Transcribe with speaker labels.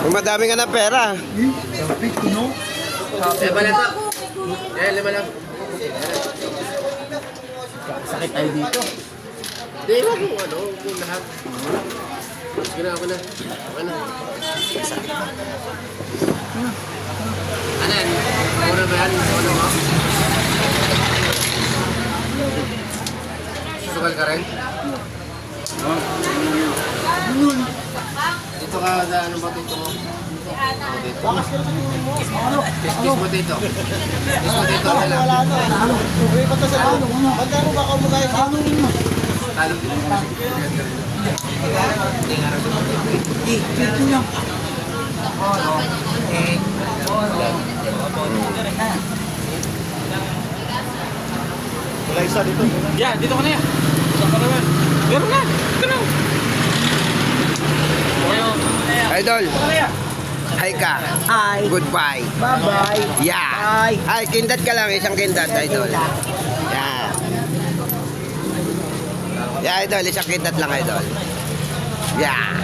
Speaker 1: Kung madami ka ng pera.
Speaker 2: Eh, bala to. Eh, lima lang.
Speaker 3: Sakit tayo dito.
Speaker 2: Hindi, wag mo ano, mo lahat. Sige na, ako na. Ako na. Ano yan? Ba yan? Una mo? Susukal ka rin? Dito ka, ano ba dito mo? Oh, dito. Kiss kiss mo dito. Kiss mo dito. Wala.
Speaker 3: Ano? Pa to sa ano? Ba't ano ba kumagay sa ano?
Speaker 2: Talo.
Speaker 3: Wala isa dito.
Speaker 4: Yan, dito ka na yan. Meron na. Na.
Speaker 1: Idol. Hi ka.
Speaker 3: Hi.
Speaker 1: Goodbye.
Speaker 3: Bye-bye.
Speaker 1: Yeah.
Speaker 3: Bye.
Speaker 1: Ay, kindat ka lang. Isang kindat, idol. Yeah. Yeah, idol. Isang kindat lang, idol. Yeah.